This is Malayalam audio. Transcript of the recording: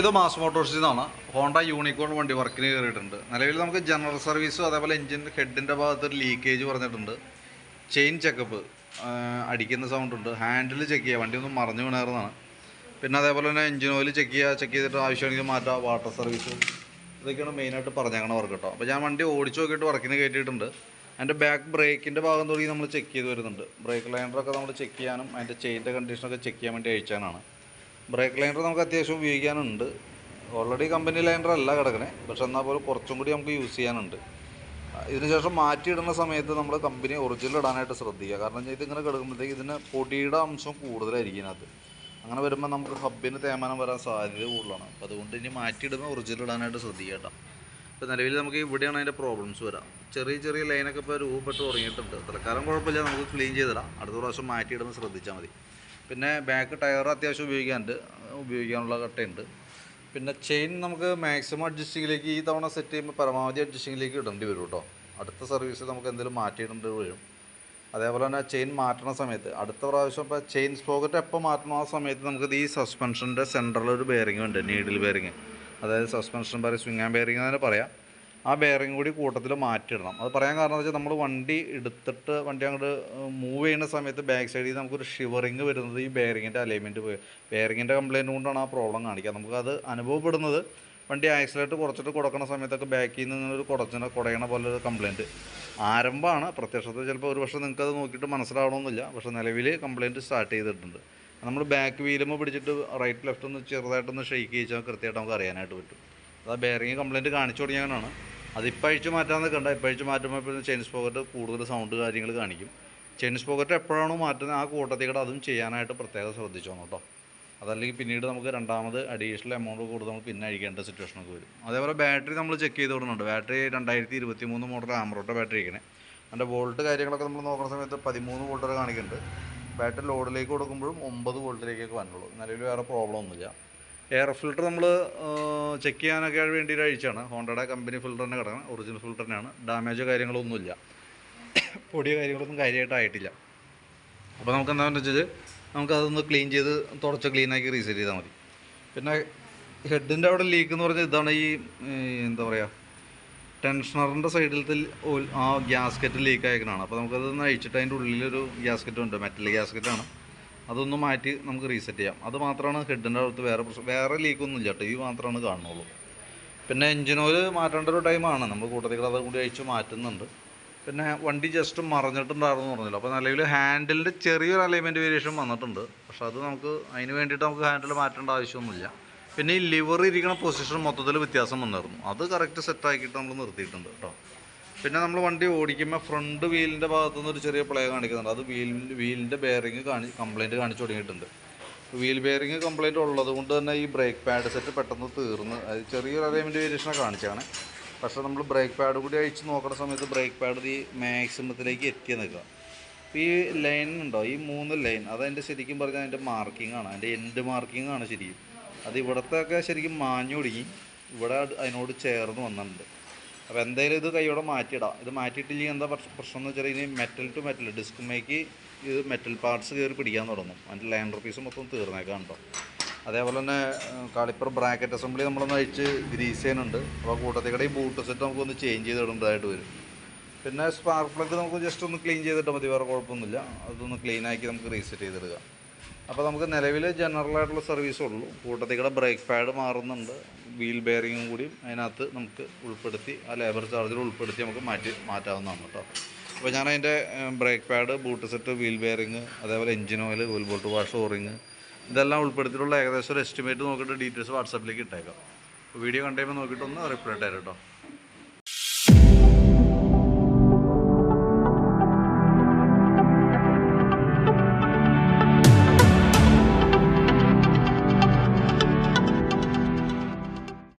ഇത് മാസ് മോട്ടോഴ്സിൽ നിന്നാണ് ഹോണ്ട യൂണിക്കോൺ വണ്ടി വർക്കിന് കയറിയിട്ടുണ്ട് നിലവിൽ നമുക്ക് ജനറൽ സർവീസും അതേപോലെ എഞ്ചിൻ ഹെഡിന്റെ ഭാഗത്ത് ഒരു ലീക്കേജ് പറഞ്ഞിട്ടുണ്ട്. ചെയിൻ ചെക്കപ്പ് അടിക്കുന്ന സൗണ്ട് ഉണ്ട്. ഹാൻഡിൽ ചെക്ക് ചെയ്യുക വണ്ടി ഒന്നും മറഞ്ഞു വീണായിരുന്നതാണ് പിന്നെ അതേപോലെ തന്നെ എഞ്ചിൻ ഓയിൽ ചെക്ക് ചെയ്യുക ചെക്ക് ചെയ്തിട്ട് ആവശ്യമാണെങ്കിൽ മാറ്റാം. വാട്ടർ സർവീസ് ഇതൊക്കെയാണ് മെയിനായിട്ട് പറഞ്ഞേക്കണ വർക്ക് കേട്ടോ അപ്പോൾ ഞാൻ വണ്ടി ഓടിച്ചു നോക്കിയിട്ട് വർക്കിന് കയറ്റിയിട്ടുണ്ട് അതിന്റെ ബാക്ക് ബ്രേക്കിന്റെ ഭാഗം തുടങ്ങി നമ്മൾ ചെക്ക് ചെയ്ത് വരുന്നുണ്ട്. ബ്രേക്ക് ലൈനറൊക്കെ നമ്മൾ ചെക്ക് ചെയ്യാനും അതിന്റെ ചെയിന്റെ കണ്ടീഷനൊക്കെ ചെക്ക് ചെയ്യാൻ വേണ്ടി അയച്ചാനാണ്. ബ്രേക്ക് ലൈനർ നമുക്ക് അത്യാവശ്യം ഉപയോഗിക്കാനുണ്ട്. ഓൾറെഡി കമ്പനി ലൈനർ അല്ല കിടക്കണേ. പക്ഷെ എന്നാൽ പോലും കുറച്ചും കൂടി നമുക്ക് യൂസ് ചെയ്യാനുണ്ട്. ഇതിനുശേഷം മാറ്റിയിടുന്ന സമയത്ത് നമ്മൾ കമ്പനി ഒറിജിനൽ ഇടാനായിട്ട് ശ്രദ്ധിക്കുക. കാരണം വെച്ചാൽ ഇങ്ങനെ കിടക്കുമ്പോഴത്തേക്ക് ഇതിന് പൊടിയുടെ അംശം കൂടുതലായിരിക്കും ഇതിനകത്ത്. അങ്ങനെ വരുമ്പോൾ നമുക്ക് ഹബിന് തേമാനം വരാൻ സാധ്യത കൂടുതലാണ്. അപ്പോൾ അതുകൊണ്ട് ഇനി മാറ്റിയിടുന്ന ഒറിജിനൽ ഇടാനായിട്ട് ശ്രദ്ധിക്കുക കേട്ടോ. ഇപ്പോൾ നിലവിൽ നമുക്ക് ഇവിടെയാണ് അതിന്റെ പ്രോബ്ലംസ് വരാം. ചെറിയ ചെറിയ ലൈനൊക്കെ ഇപ്പോൾ രൂപപ്പെട്ട് തുടങ്ങിയിട്ടുണ്ട്. തൽക്കാലം കുഴപ്പമില്ല നമുക്ക് ക്ലീൻ ചെയ്തിടാം. അടുത്ത പ്രാവശ്യം മാറ്റിയിടുന്ന ശ്രദ്ധിച്ചാൽ മതി. പിന്നെ ബാക്ക് ടയർ അത്യാവശ്യം ഉപയോഗിക്കാനുണ്ട് ഉപയോഗിക്കാനുള്ള കട്ടയുണ്ട്. പിന്നെ ചെയിൻ നമുക്ക് മാക്സിമം അഡ്ജസ്റ്റിങ്ങിലേക്ക് ഈ തവണ സെറ്റ് ചെയ്യുമ്പോൾ പരമാവധി അഡ്ജസ്റ്റിങ്ങിലേക്ക് ഇടേണ്ടി വരും കേട്ടോ. അടുത്ത സർവീസ് നമുക്ക് എന്തെങ്കിലും മാറ്റിയിടേണ്ടി വരും. അതേപോലെ തന്നെ ചെയിൻ മാറ്റണ സമയത്ത് അടുത്ത പ്രാവശ്യം ഇപ്പോൾ ചെയിൻ സ്പോക്കറ്റ് എപ്പോൾ മാറ്റണം ആ സമയത്ത് നമുക്ക് ഈ സസ്പെൻഷന്റെ സെന്ററിൽ ഒരു ബെയറിംഗ് ഉണ്ട് നീഡിൽ ബെയറിംഗ് അതായത് സസ്പെൻഷൻ ബെയറിംഗ് സ്വിങ്ങാൻ ആൻഡ് ബെയറിംഗ് തന്നെ പറയാം. ആ ബെയറിംഗ് കൂടി കൂട്ടത്തിൽ മാറ്റിയിടണം. അത് പറയാൻ കാരണം വെച്ചാൽ നമ്മൾ വണ്ടി എടുത്തിട്ട് വണ്ടി അങ്ങോട്ട് മൂവ് ചെയ്യുന്ന സമയത്ത് ബാക്ക് സൈഡിൽ നമുക്കൊരു ഷിവറിങ് വരുന്നത് ഈ ബെയറിങ്ങിന്റെ അലൈൻമെന്റ് ബെയറിങ്ങിന്റെ കംപ്ലയിന്റ് കൊണ്ടാണ് ആ പ്രോബ്ലം കാണിക്കുക നമുക്കത് അനുഭവപ്പെടുന്നത് വണ്ടി ആക്സിലേറ്റ് കുറച്ചിട്ട് കൊടുക്കുന്ന സമയത്തൊക്കെ ബാക്കിൽ നിന്ന് ഇങ്ങനെ ഒരു കുടച്ചിന കുടയണ പോലെ ഒരു കംപ്ലയിന്റ് ആരംഭമാണ്. പ്രത്യക്ഷത്തിൽ ചിലപ്പോൾ ഒരു പക്ഷേ നിങ്ങൾക്കത് നോക്കിയിട്ട് മനസ്സിലാവണമെന്നില്ല. പക്ഷേ നിലവിൽ കംപ്ലയിന്റ് സ്റ്റാർട്ട് ചെയ്തിട്ടുണ്ട്. നമ്മൾ ബാക്ക് വീലുമ്പോൾ പിടിച്ചിട്ട് റൈറ്റ് ലെഫ്റ്റ് ഒന്ന് ചെറുതായിട്ടൊന്ന് ഷെയ്ക്ക് ചെയ്യിച്ചാൽ കൃത്യമായിട്ട് നമുക്ക് അറിയാനായിട്ട് പറ്റും. അത് ബെയറിങ് കംപ്ലയിന്റ് കാണിച്ചു തുടങ്ങിയതാണ് അത് മാറ്റാന്നൊക്കെ അഴിച്ച് മാറ്റാമെന്ന് കണ്ട ഇപ്പം മാറ്റുമ്പോൾ ഇപ്പോൾ ചെയിൻസ് പോക്കറ്റ് കൂടുതൽ സൗണ്ട് കാര്യങ്ങൾ കാണിക്കും. ചെയിൻസ് പോക്കറ്റ് എപ്പോഴാണോ മാറ്റുന്നത് ആ കൂട്ടത്തിൽ കൂടെ അതും ചെയ്യാനായിട്ട് പ്രത്യേകം ശ്രദ്ധിച്ചോണം കേട്ടോ. അതല്ലെങ്കിൽ പിന്നീട് നമുക്ക് രണ്ടാമത് അഡീഷണൽ എമൗണ്ട് കൂടുതൽ നമ്മൾ പിന്നെ അഴിക്കേണ്ട സിറ്റുവേഷനൊക്കെ വരും. അതേപോലെ ബാറ്ററി നമ്മൾ ചെക്ക് ചെയ്ത് വിടുന്നുണ്ട് ബാറ്ററി രണ്ടായിരത്തി ഇരുപത്തി മൂന്ന് മോഡൽ ആമറോട്ട ബാറ്ററി ഇരിക്കണേ. അതിന്റെ വോൾട്ട് കാര്യങ്ങളൊക്കെ നമ്മൾ നോക്കുന്ന സമയത്ത് പതിമൂന്ന് വോൾട്ട് വരെ കാണിക്കുന്നുണ്ട്. ബാറ്ററി ലോഡിലേക്ക് കൊടുക്കുമ്പോഴും ഒമ്പത് വോൾട്ടിലേക്കൊക്കെ വന്നുള്ളൂ നിലവിൽ വേറെ പ്രോബ്ലം ഒന്നുമില്ല. എയർ ഫിൽട്ടർ നമ്മൾ ചെക്ക് ചെയ്യാനൊക്കെ വേണ്ടി അഴിച്ചാണ്. ഹോണ്ടയുടെ കമ്പനി ഫിൽട്ടറിന്റെ തന്നെ ഒറിജിനൽ ഫിൽട്ടർ തന്നെയാണ്. ഡാമേജോ കാര്യങ്ങളൊന്നുമില്ല പൊടിയോ കാര്യങ്ങളൊന്നും കാര്യമായിട്ടായിട്ടില്ല അപ്പോൾ നമുക്ക് എന്താണെന്ന് വെച്ചാൽ നമുക്കതൊന്ന് ക്ലീൻ ചെയ്ത് തുടച്ച് ക്ലീനാക്കി റീസെറ്റ് ചെയ്താൽ മതി. പിന്നെ ഹെഡിന്റെ അവിടെ ലീക്ക് എന്ന് പറഞ്ഞാൽ ഇതാണ് ഈ ഈ എന്താ പറയുക ടെൻഷണറിന്റെ സൈഡിലത്തെ ആ ഗ്യാസ്കറ്റ് ലീക്ക് ആയിരിക്കണതാണ് അപ്പോൾ നമുക്കതൊന്ന് അഴിച്ചിട്ട് അതിന്റെ ഉള്ളിലൊരു ഗ്യാസ്കറ്റ് ഉണ്ട്. മെറ്റൽ ഗ്യാസ്കറ്റാണ് അതൊന്ന് മാറ്റി നമുക്ക് റീസെറ്റ് ചെയ്യാം. അത് മാത്രമാണ് ഹെഡിന്റെ അടുത്ത് വേറെ പ്രശ്നം വേറെ ലീക്കൊന്നും ഇല്ല കേട്ടോ. ഈ മാത്രമാണ് കാണുന്നുള്ളൂ. പിന്നെ എഞ്ചിൻ ഓയിൽ മാറ്റേണ്ട ഒരു ടൈമാണ് നമ്മൾ കൂട്ടത്തിൽ അത് കൂടി അഴിച്ച് മാറ്റുന്നുണ്ട്. പിന്നെ വണ്ടി ജസ്റ്റ് മറിഞ്ഞിട്ടുണ്ടായിരുന്നു പറഞ്ഞല്ലോ? അപ്പോൾ നിലവിൽ ഹാൻഡിലിന്റെ ചെറിയൊരു അലൈൻമെന്റ് വേരിയേഷൻ വന്നിട്ടുണ്ട്. പക്ഷേ അത് നമുക്ക് അതിന് വേണ്ടിയിട്ട് നമുക്ക് ഹാൻഡിൽ മാറ്റേണ്ട ആവശ്യമൊന്നുമില്ല. പിന്നെ ഈ ലിവർ ഇരിക്കുന്ന പൊസിഷൻ മൊത്തത്തിൽ വ്യത്യാസം വന്നിരുന്നു. അത് കറക്റ്റ് സെറ്റാക്കിയിട്ട് നമ്മൾ നിർത്തിയിട്ടുണ്ട് കേട്ടോ. പിന്നെ നമ്മൾ വണ്ടി ഓടിക്കുമ്പോൾ ഫ്രണ്ട് വീലിന്റെ ഭാഗത്തുനിന്ന് ഒരു ചെറിയ പ്ലേ കാണിക്കുന്നുണ്ട്. അത് വീൽ വീലിന്റെ ബെയറിങ് കാണി കംപ്ലയിന്റ് കാണിച്ചു തുടങ്ങിയിട്ടുണ്ട്. വീൽ ബെയറിങ് കംപ്ലയിന്റ് ഉള്ളത് കൊണ്ട് തന്നെ ഈ ബ്രേക്ക് പാഡ് സെറ്റ് പെട്ടെന്ന് തീർന്ന് അത് ചെറിയൊരു അലൈൻമെന്റ് വേരിയേഷനെ കാണിച്ചാണ് പക്ഷേ നമ്മൾ ബ്രേക്ക് പാഡ് കൂടി അഴിച്ച് നോക്കുന്ന സമയത്ത് ബ്രേക്ക് പാഡ് ഈ മാക്സിമത്തിലേക്ക് എത്തി നിൽക്കുക. ഈ ലൈൻ ഉണ്ടോ? ഈ മൂന്ന് ലൈൻ അതതിന്റെ ശരിക്കും പറഞ്ഞാൽ അതിന്റെ മാർക്കിംഗ് ആണ്. അതിന്റെ എൻഡ് മാർക്കിംഗ് ആണ് ശരിക്കും. അത് ഇവിടത്തെ ഒക്കെ ശരിക്കും മാഞ്ഞു തുടങ്ങി ഇവിടെ അതിനോട് ചേർന്ന് വന്നിട്ടുണ്ട്. അപ്പോൾ എന്തായാലും ഇത് കൈയോടെ മാറ്റിയിടാം. ഇത് മാറ്റിയിട്ടില്ലെങ്കിൽ എന്താ പ്രശ്- പ്രശ്നം എന്ന് വെച്ചാൽ ഇനി metal to metal disc make ഇത് മെറ്റൽ പാർട്സ് കയറി പിടിക്കാൻ തുടങ്ങും. അതിന്റെ ലാൻഡർ പീസ് മൊത്തം തീർന്നേക്കാം കേട്ടോ. അതേപോലെ തന്നെ കാളിപ്പർ ബ്രാക്കറ്റ് അസംബ്ലി നമ്മളൊന്ന് അഴിച്ച് ഗ്രീസ് ചെയ്യാനുണ്ട് അപ്പോൾ കൂട്ടത്തിൽ കൂടെ ഈ ബൂട്ട് സെറ്റ് നമുക്കൊന്ന് ചേഞ്ച് ചെയ്ത് ഇടേണ്ടതായിട്ട് വരും. പിന്നെ സ്പാർക്ക് പ്ലഗ് നമുക്ക് ജസ്റ്റ് ഒന്ന് ക്ലീൻ ചെയ്തിട്ട് മതി വേറെ കുഴപ്പമൊന്നുമില്ല. അതൊന്ന് ക്ലീൻ ആക്കി നമുക്ക് റീസെറ്റ് ചെയ്തിടുക. അപ്പോൾ നമുക്ക് നിലവിൽ ജനറൽ ആയിട്ടുള്ള സർവീസ് ഉള്ളൂ. കൂട്ടത്തിൽ കൂടെ ബ്രേക്ക് പാഡ് മാറുന്നുണ്ട്. വീൽ ബെയറിങ്ങും കൂടി അതിനകത്ത് നമുക്ക് ഉൾപ്പെടുത്തി ആ ലേബർ ചാർജിൽ ഉൾപ്പെടുത്തി നമുക്ക് മാറ്റി മാറ്റാവുന്നതാണ് കേട്ടോ. അപ്പോൾ ഞാൻ അതിന്റെ brake pad boot set wheel bearing അതേപോലെ engine oil oil bolt wash O ring ഇതെല്ലാം ഉൾപ്പെടുത്തിയിട്ടുള്ള ഏകദേശം ഒരു എസ്റ്റിമേറ്റ് നോക്കിയിട്ട് ഡീറ്റെയിൽസ് വാട്സാപ്പിലേക്ക് ഇട്ടേക്കാം. വീഡിയോ കണ്ടുകഴിയുമ്പോൾ നോക്കിയിട്ടൊന്ന് റിപ്ലൈ തരാം കേട്ടോ.